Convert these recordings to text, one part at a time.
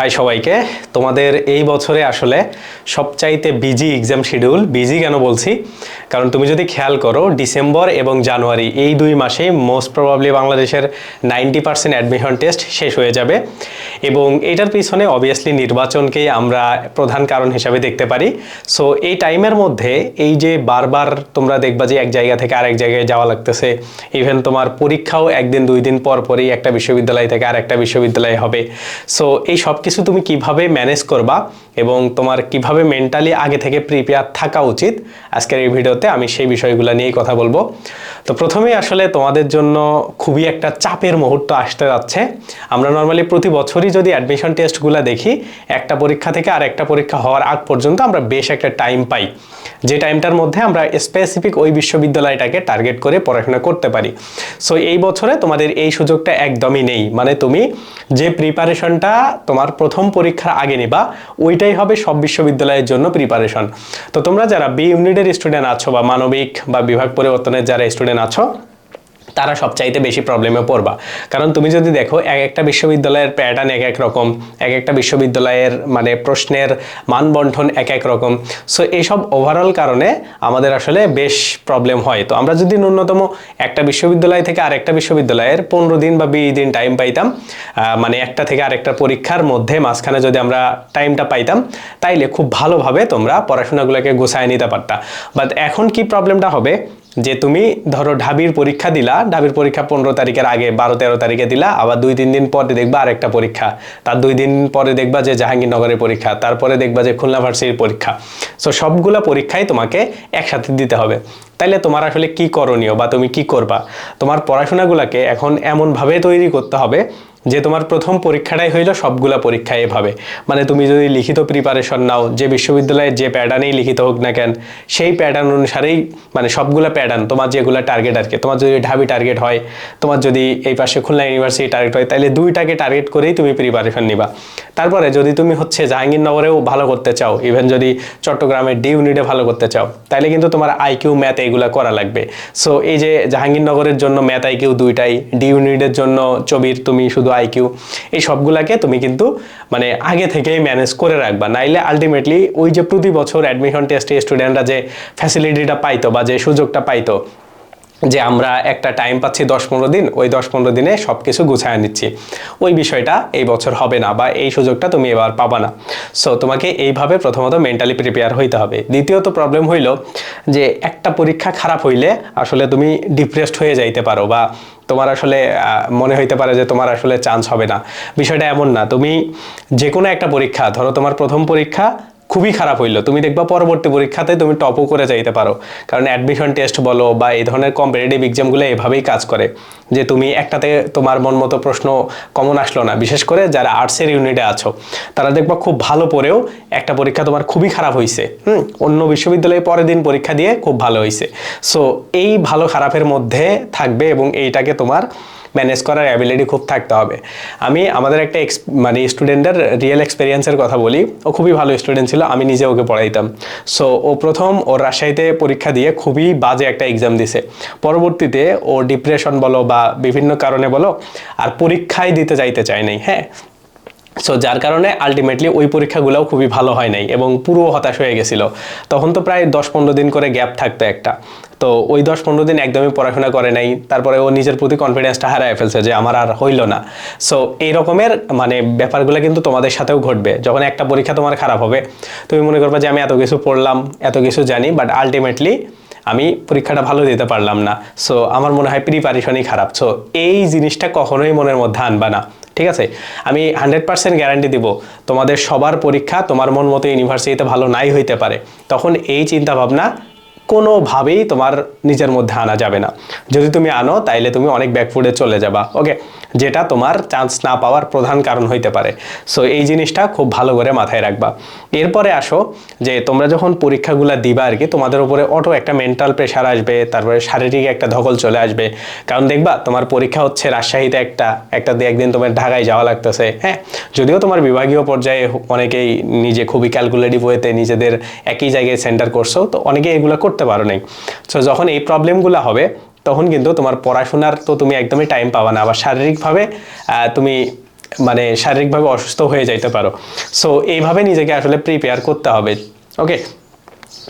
High সবাইকে। তোমাদের এই বছরে আসলে সবচাইতে বিজি এক্সাম শিডিউল বিজি কেন বলছি? কারণ তুমি যদি খেয়াল করো ডিসেম্বর এবং জানুয়ারি এই দুই মাসে মোস্ট প্রবাবলি বাংলাদেশের নাইনটি পার্সেন্ট অ্যাডমিশন টেস্ট শেষ হয়ে যাবে। এবং এটার পিছনে অবভিয়াসলি নির্বাচনকেই আমরা প্রধান কারণ হিসাবে দেখতে পারি। সো এই টাইমের মধ্যে এই যে বারবার তোমরা দেখবা যে এক জায়গা থেকে আরেক জায়গায় যাওয়া লাগতেছে ইভেন তোমার পরীক্ষাও একদিন দুই দিন পর পরই একটা বিশ্ববিদ্যালয় থেকে আর একটা বিশ্ববিদ্যালয়ে হবে। সো এই সব কিছু তুমি কীভাবে ম্যানেজ করবা এবং তোমার কীভাবে মেন্টালি আগে থেকে প্রিপেয়ার থাকা উচিত, আজকের এই ভিডিওতে আমি সেই বিষয়গুলো নিয়েই কথা বলব। তো প্রথমেই আসলে তোমাদের জন্য খুবই একটা চাপের মুহূর্ত আসতে যাচ্ছে। আমরা নর্মালি প্রতি বছরই যদি অ্যাডমিশন টেস্টগুলো দেখি, একটা পরীক্ষা থেকে আর একটা পরীক্ষা হওয়ার আগ পর্যন্ত আমরা বেশ একটা টাইম পাই। যে টাইমটার মধ্যে আমরা স্পেসিফিক ওই বিশ্ববিদ্যালয়টাকে টার্গেট করে পড়াশোনা করতে পারি। সো এই বছরে তোমাদের এই সুযোগটা একদমই নেই। মানে তুমি যে প্রিপারেশনটা তোমার প্রথম পরীক্ষার আগে নিবা, ওইটাই হবে সব বিশ্ববিদ্যালয়ের জন্য প্রিপারেশন তো তোমরা যারা বি ইউনিটের স্টুডেন্ট আছো বা মানবিক বা বিভাগ পরিবর্তনের যারা স্টুডেন্ট আছো তারা সবচাইতে বেশি প্রবলেমে পড়বা। কারণ তুমি যদি দেখো, এক একটা বিশ্ববিদ্যালয়ের প্যাটার্ন এক এক রকম, এক একটা বিশ্ববিদ্যালয়ের মানে প্রশ্নের মানবন্ঠন এক এক রকম। সো এইসব ওভারঅল কারণে আমাদের আসলে বেশ প্রবলেম হয়। তো আমরা যদি ন্যূনতম একটা বিশ্ববিদ্যালয় থেকে আরেকটা বিশ্ববিদ্যালয়ের পনেরো দিন বা বিশ দিন টাইম পাইতাম মানে একটা থেকে আরেকটা পরীক্ষার মধ্যে মাঝখানে যদি আমরা টাইমটা পাইতাম, তাইলে খুব ভালোভাবে তোমরা পড়াশোনাগুলোকে গোছায় নিতে পারতা। বাট এখন কি প্রবলেমটা হবে? যে তুমি ধরো ঢাবির পরীক্ষা দিলা, ঢাবির পরীক্ষা পনেরো তারিখের আগে, বারো, তেরো তারিখে দিলা, আবার দুই, তিন দিন পরে দেখবা আরেকটা পরীক্ষা। তার দুই দিন পরে দেখবা যে জাহাঙ্গীরনগরের পরীক্ষা, তারপরে দেখবা যে খুলনা ভার্সিটির পরীক্ষা। সো সবগুলা পরীক্ষাই তোমাকে একসাথে দিতে হবে। তাইলে তোমার আসলে কি করণীয় বা তুমি কি করবা? তোমার পড়াশোনাগুলোকে এখন এমনভাবে তৈরি করতে হবে যে তোমার প্রথম পরীক্ষাটাই হইল সবগুলা পরীক্ষা এভাবে। মানে তুমি যদি লিখিত প্রিপারেশন নাও, যে বিশ্ববিদ্যালয়ে যে প্যাটার্নেই লিখিত হোক না কেন, সেই প্যাটার্ন অনুসারেই মানে সবগুলা প্যাটার্ন তোমার যেগুলো টার্গেট আর কি। তোমার যদি ঢাবি টার্গেট হয়, তোমার যদি এই পাশে খুলনা ইউনিভার্সিটি টার্গেট হয় তাহলে দুইটাকে টার্গেট করেই তুমি প্রিপারেশন নিবা। তারপরে যদি তুমি হচ্ছে জাহাঙ্গীরনগরেও ভালো করতে চাও ইভেন যদি চট্টগ্রামের ডি ইউনিটে ভালো করতে চাও তাহলে কিন্তু তোমার আইকিউ ম্যাথ এইগুলো করা লাগবে। সো এই যে জাহাঙ্গীরনগরের জন্য ম্যাথ আইকিউ দুইটাই ডি ইউনিটের জন্য ছবির তুমি শুধু আইকিউ এই সবগুলাকে তুমি কিন্তু মানে আগে থেকেই ম্যানেজ করে রাখবা। নাইলে আলটিমেটলি ওই যে প্রতি বছর অ্যাডমিশন টেস্টে স্টুডেন্টরা যে ফ্যাসিলিটিটা পাইতো বা যে সুযোগটা পাইতো যে আমরা একটা টাইম পাচ্ছি দশ পনেরো দিন, ওই দশ পনেরো দিনে সব কিছু গুছায় নিচ্ছি। ওই বিষয়টা এই বছর হবে না বা এই সুযোগটা তুমি এবার পাবা না। সো তোমাকে এইভাবে প্রথমত মেন্টালি প্রিপেয়ার হইতে হবে। দ্বিতীয়ত প্রবলেম হইল যে একটা পরীক্ষা খারাপ হইলে আসলে তুমি ডিপ্রেসড হয়ে যাইতে পারো বা তোমার আসলে মনে হইতে পারে যে তোমার আসলে চান্স হবে না। বিষয়টা এমন না, তুমি যে কোনো একটা পরীক্ষা, ধরো তোমার প্রথম পরীক্ষা খুবই খারাপ হইল। তুমি দেখবা পরবর্তী পরীক্ষাতে তুমি টপও করে যাইতে পারো। কারণ অ্যাডমিশন টেস্ট বলো বা এই ধরনের কম্পিটিটিভ এক্সামগুলো এভাবেই কাজ করে। যে তুমি একটাতে তোমার মন মতো প্রশ্ন কমন আসলো না। বিশেষ করে যারা আর্টসের ইউনিটে আছো, তারা দেখবা খুব ভালো পড়েও একটা পরীক্ষা তোমার খুবই খারাপ হয়েছে হুম? অন্য বিশ্ববিদ্যালয়ে পরের দিন পরীক্ষা দিয়ে খুব ভালো হয়েছে সো এই ভালো খারাপের মধ্যে থাকবে এবং এইটাকে তোমার ম্যানেজ করার অ্যাবিলিটি খুব থাকতে হবে। আমি আমাদের একটা মানে স্টুডেন্টের রিয়েল এক্সপিরিয়েন্সের কথা বলি, ও খুবই ভালো স্টুডেন্ট ছিল, আমি নিজে ওকে পড়াইতাম। সো ও প্রথম ওর রাজশাহীতে পরীক্ষা দিয়ে খুবই বাজে একটা এক্সাম দিছে। পরবর্তীতে ও ডিপ্রেশন বলো বা বিভিন্ন কারণে বলো, আর পরীক্ষায় দিতে যাইতে চায় নাই হ্যাঁ? সো যার কারণে আলটিমেটলি ওই পরীক্ষাগুলোও খুবই ভালো হয় নাই এবং পুরো হতাশ হয়ে গেছিল। তখন তো প্রায় দশ পনেরো দিন করে গ্যাপ থাকতো একটা। তো ওই দশ পনেরো দিন একদমই পড়াশোনা করে নাই। তারপরে ও নিজের প্রতি কনফিডেন্সটা হারায় ফেলছে যে আমার আর হইল না। সো এই রকমের মানে ব্যাপারগুলো কিন্তু তোমাদের সাথেও ঘটবে। যখন একটা পরীক্ষা তোমার খারাপ হবে, তুমি মনে করবে যে আমি এত কিছু পড়লাম, এত কিছু জানি বাট আলটিমেটলি আমি পরীক্ষাটা ভালো দিতে পারলাম না। সো আমার মনে হয় প্রিপারেশনই খারাপ। সো এই জিনিসটা কখনোই মনের মধ্যে আনবা না। ঠিক আছে? আমি হান্ড্রেড পার্সেন্ট গ্যারান্টি দিব, তোমাদের সবার পরীক্ষা তোমার মন মতো ইউনিভার্সিটিতে ভালো নাই হইতে পারে। তখন এই চিন্তা ভাবনা কোনোভাবেই তোমার নিজের মধ্যে আনা যাবে না। যদি তুমি আনো, তাইলে তুমি অনেক ব্যাকফুডে চলে যাবা ওকে যেটা তোমার চান্স না পাওয়ার প্রধান কারণ হইতে পারে। সো এই জিনিসটা খুব ভালো করে মাথায় রাখবা। এরপরে আসো, যে তোমরা যখন পরীক্ষাগুলো দিবা আর কি তোমাদের উপরে অটো একটা মেন্টাল প্রেশার আসবে, তারপরে শারীরিক একটা ধকল চলে আসবে। কারণ দেখবা, তোমার পরীক্ষা হচ্ছে রাজশাহীতে একটা একটা দিয়ে একদিন তোমার ঢাকায় যাওয়া লাগতেছে হ্যাঁ? যদিও তোমার বিভাগীয় পর্যায়ে অনেকেই নিজে খুবই ক্যালকুলেটিভ ওয়েতে নিজেদের একই জায়গায় সেন্টার করছ, তো অনেকে এগুলো করতে পারো নাই। সো যখন এই প্রবলেমগুলো হবে, তখন কিন্তু তোমার পড়াশোনার তো তুমি একদমই টাইম পাবা না। আবার শারীরিকভাবে তুমি মানে শারীরিকভাবে অসুস্থ হয়ে যাইতে পারো। সো এইভাবে নিজেকে আসলে প্রিপেয়ার করতে হবে। ওকে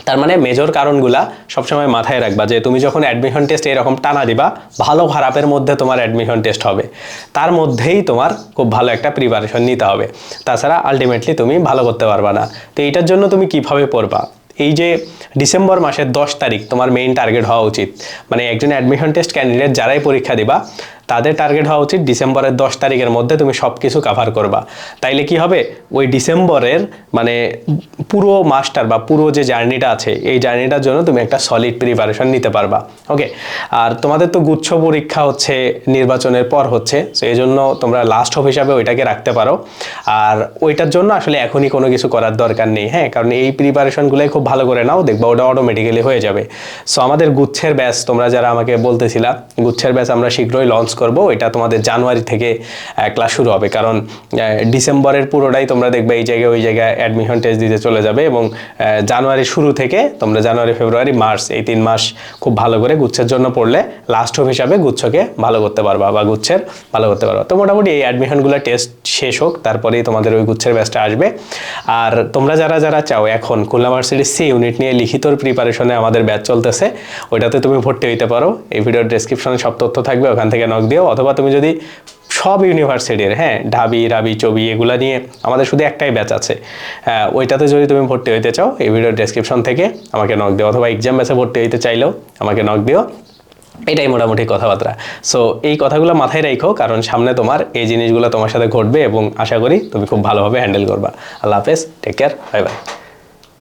তার মানে মেজর কারণগুলা সবসময় মাথায় রাখবা যে তুমি যখন অ্যাডমিশন টেস্ট এরকম টানা দিবা, ভালো খারাপের মধ্যে তোমার অ্যাডমিশন টেস্ট হবে। তার মধ্যেই তোমার খুব ভালো একটা প্রিপারেশন নিতে হবে। তাছাড়া আলটিমেটলি তুমি ভালো করতে পারবা না। তো এইটার জন্য তুমি কীভাবে পড়বা? এই যে ডিসেম্বর মাসের দশ তারিখ তোমার মেইন টার্গেট হওয়া উচিত। মানে একজন অ্যাডমিশন টেস্ট ক্যান্ডিডেট যারাই পরীক্ষা দিবা তাদের টার্গেট হওয়া উচিত ডিসেম্বরের দশ তারিখের মধ্যে তুমি সব কিছু কাভার করবা। তাইলে কি হবে? ওই ডিসেম্বরের মানে পুরো মাসটার বা পুরো যে জার্নিটা আছে, এই জার্নিটার জন্য তুমি একটা সলিড প্রিপারেশন নিতে পারবা। ওকে আর তোমাদের তো গুচ্ছ পরীক্ষা হচ্ছে, নির্বাচনের পর হচ্ছে তো এই জন্য তোমরা লাস্ট অফ হিসাবে ওইটাকে রাখতে পারো। আর ওইটার জন্য আসলে এখনই কোনো কিছু করার দরকার নেই হ্যাঁ? কারণ এই প্রিপারেশনগুলোই খুব ভালো করে নাও, দেখবা ওটা অটোমেটিক্যালি হয়ে যাবে। সো আমাদের গুচ্ছের ব্যাচ তোমরা যারা আমাকে বলতেছিলা, গুচ্ছের ব্যাচ আমরা শীঘ্রই লঞ্চ করব এটা তোমাদের জানুয়ারি থেকে ক্লাস শুরু হবে। কারণ ডিসেম্বরের পুরোটাই তোমরা দেখবে এই জায়গায় ওই জায়গায় অ্যাডমিশন টেস্ট দিতে চলে যাবে এবং আহ, জানুয়ারির শুরু থেকে তোমরা জানুয়ারি ফেব্রুয়ারি মার্চ এই তিন মাস খুব ভালো করে গুচ্ছের জন্য পড়লে লাস্ট অফ হিসাবে গুচ্ছকে ভালো করতে পারবা বা গুচ্ছের ভালো করতে পারবা। তো মোটামুটি এই অ্যাডমিশনগুলো টেস্ট শেষ হোক তারপরেই তোমাদের ওই গুচ্ছের ব্যাচটা আসবে। আর তোমরা যারা যারা চাও এখন খুলনা ভার্সিটির সি ইউনিট নিয়ে লিখিতর প্রিপারেশনে আমাদের ব্যাচ চলতেছে ওইটাতে তুমি ভর্তি হইতে পারো। এই ভিডিওর ডেসক্রিপশনে সব তথ্য থাকবে ওখান থেকে নক দিও, অথবা তুমি যদি সব ইউনিভার্সিটির হ্যাঁ ঢাবি, রাবি, চবি এগুলা নিয়ে আমাদের শুধু একটাই ব্যাচ আছে ওইটাতে যদি তুমি ভর্তি হইতে চাও, এই ভিডিওর ডেসক্রিপশন থেকে আমাকে নক দিও, অথবা এক্সাম ব্যাচে ভর্তি হইতে চাইলেও আমাকে নক দিও। এটাই মোটামুটি কথাবার্তা। সো এই কথাগুলো মাথায় রাখো কারণ সামনে তোমার এই জিনিসগুলো তোমার সাথে ঘটবে এবং আশা করি তুমি খুব ভালোভাবে হ্যান্ডেল করবা। আল্লাহ হাফেজ টেক কেয়ার বাই বাই